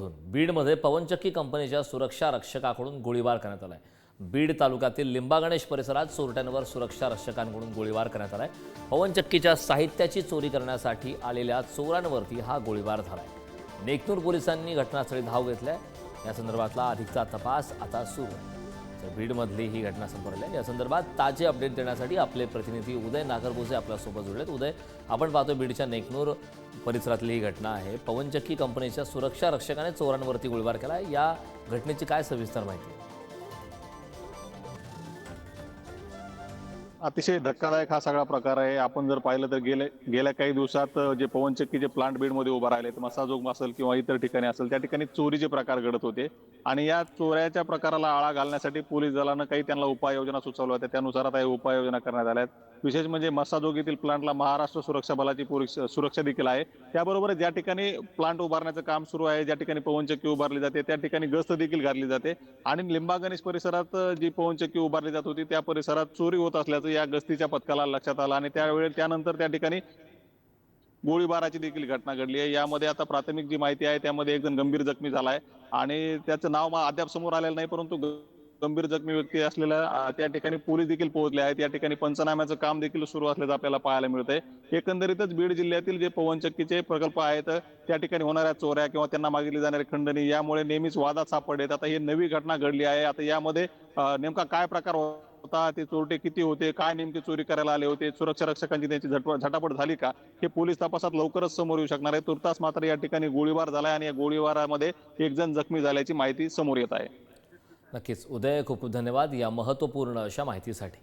बीडमधून बीडमध्ये पवनचक्की कंपनीच्या सुरक्षा रक्षकाकडून गोळीबार करण्यात आलाय. बीड तालुक्यातील लिंबा गणेश परिसरात चोरट्यांवर सुरक्षा रक्षकांकडून गोळीबार करण्यात आलाय. पवनचक्कीच्या साहित्याची चोरी करण्यासाठी आलेल्या चोरांवरती हा गोळीबार झालाय. नेकनूर पोलिसांनी घटनास्थळी धाव घेतलाय या संदर्भातला अधिकचा तपास आता सुरू आहे. तर बीडमधली ही घटना समोर आली आहे. या संदर्भात ताजे अपडेट देण्यासाठी आपले प्रतिनिधी उदय नागरबोसे आपल्यासोबत जुळलेत. उदय आपण पाहतो बीडच्या नेकनूर परिसरातली ही घटना आहे. पवनचक्की कंपनीच्या सुरक्षा रक्षकाने चोरांवरती गोळीबार केला या घटनेची काय सविस्तर माहिती? अतिशय धक्कादायक हा सगळा प्रकार आहे. आपण जर पाहिलं तर गेल्या गेल्या काही दिवसात जे पवनचक्की जे प्लांट बेडमध्ये उभा राहिले मसाजोग असेल किंवा इतर ठिकाणी असेल त्या ठिकाणी चोरीचे प्रकार घडत होते. आणि या चोऱ्याच्या प्रकाराला आळा घालण्यासाठी पोलीस दलानं काही त्यांना उपाययोजना सुचवल्या होत्या. त्यानुसार आता हे उपाययोजना करण्यात आल्या आहेत. विशेष म्हणजे मसाजोग येथील प्लांटला महाराष्ट्र सुरक्षा बलाची सुरक्षा देखील आहे. त्याबरोबर ज्या ठिकाणी प्लांट उभारण्याचं काम सुरू आहे. ज्या ठिकाणी पवनचक्की उभारली जाते त्या ठिकाणी गस्त देखील घातली जाते. आणि लिंबा गणेश परिसरात जी पवनचक्की उभारली जात होती त्या परिसरात चोरी होत असल्याचं या गस्तीच्या पथकाला लक्षात आलं. आणि त्यावेळी त्यानंतर त्या ठिकाणी गोळीबाराची देखील घटना घडली आहे. यामध्ये आता प्राथमिक जी माहिती आहे त्यामध्ये एक जण गंभीर जखमी झालाय आणि त्याचं नाव अद्याप समोर आलेलं नाही परंतु गंभीर जखमी व्यक्ती असलेल्या त्या ठिकाणी पोलीस देखील पोहोचले आहेत. या ठिकाणी पंचनाम्याचं काम देखील सुरू असल्याचं आपल्याला पाहायला मिळतंय. एकंदरीतच बीड जिल्ह्यातील जे पवनचक्कीचे प्रकल्प आहेत त्या ठिकाणी होणाऱ्या चोऱ्या किंवा त्यांना मागितली जाणारी खंडणी यामुळे नेहमीच वादात सापडलेत आता ही नवी घटना घडली आहे. आता यामध्ये नेमका काय प्रकार होता? ते चोरटे किती होते? काय नेमके चोरी करायला आले होते? सुरक्षा रक्षकांची त्यांची झटप- झटापट झाली का? हे पोलीस तपासात लवकरच समोर येऊ शकणार आहे तुर्तास मात्र या ठिकाणी गोळीबार झालाय आणि या गोळीबारामध्ये एक जण जखमी झाल्याची माहिती समोर येत आहे. नक्कीच. उदय खूप धन्यवाद या महत्त्वपूर्ण अशा माहितीसाठी.